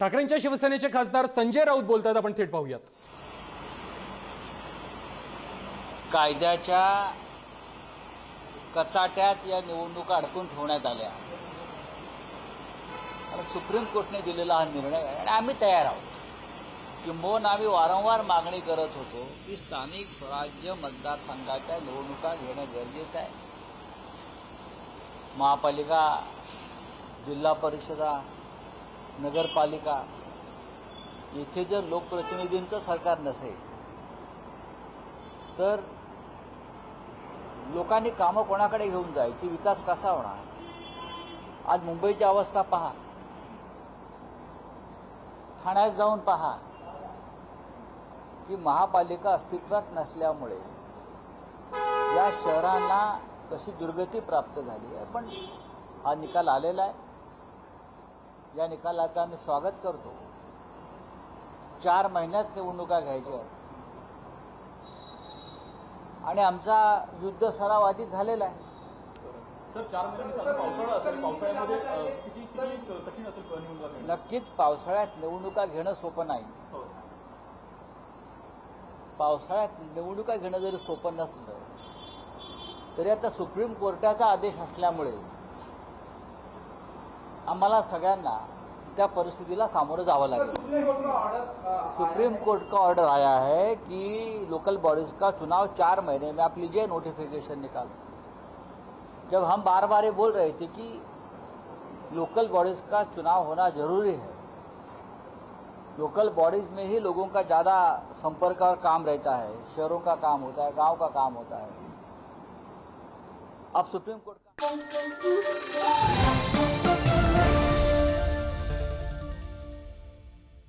ठाकरेंच्या शिवसेनेचे खासदार संजय राऊत बोलतात आपण थेट पाहूयात. कायद्याच्या कचाट्यात या निवडणुका अडकून ठेवण्यात आल्या. आणि सुप्रीम कोर्टने दिलेला हा निर्णय आहे आणि आम्ही तयार आहोत. किंबहुना आम्ही वारंवार मागणी करत होतो की स्थानिक स्वराज्य मतदारसंघाच्या निवडणुका घेणं गरजेचं आहे. महापालिका जिल्हा परिषदा नगरपालिका येथे जर लोकप्रतिनिधींचं सरकार नसेल तर लोकांनी कामं कोणाकडे घेऊन जायची? विकास कसा होणार? आज मुंबईची अवस्था पहा. ठाण्यात जाऊन पहा. की महापालिका अस्तित्वात नसल्यामुळे या शहरांना कशी दुर्गती प्राप्त झाली आहे? पण हा निकाल आलेला आहे. या निकालाचं आम्ही स्वागत करतो. चार महिन्यात निवडणुका घ्यायच्या आहेत. आणि आमचा युद्ध सराव आधीच झालेला आहे? नक्कीच पावसाळ्यात निवडणुका घेणं सोपं नाही. हो. पावसाळ्यात निवडणुका घेणं जरी सोपं नसलं तरी आता सुप्रीम कोर्टाचा आदेश असल्यामुळे आम्हाला सगळ्यांना त्या परिस्थितीला सामोरं जावं लागेल. सुप्रीम कोर्ट का ऑर्डर आया है कि लोकल बॉडीज का चुनाव चार महीने में आप लीजिए नोटिफिकेशन निकाल। जब हम बार बार ये बोल रहे थे कि लोकल बॉडीज का चुनाव होना ज़रूरी है लोकल बॉडीज में ही लोगों का ज़्यादा संपर्क और काम रहता है, शहरों का काम होता है, गाँव का काम होता है। अब सुप्रीम कोर्ट का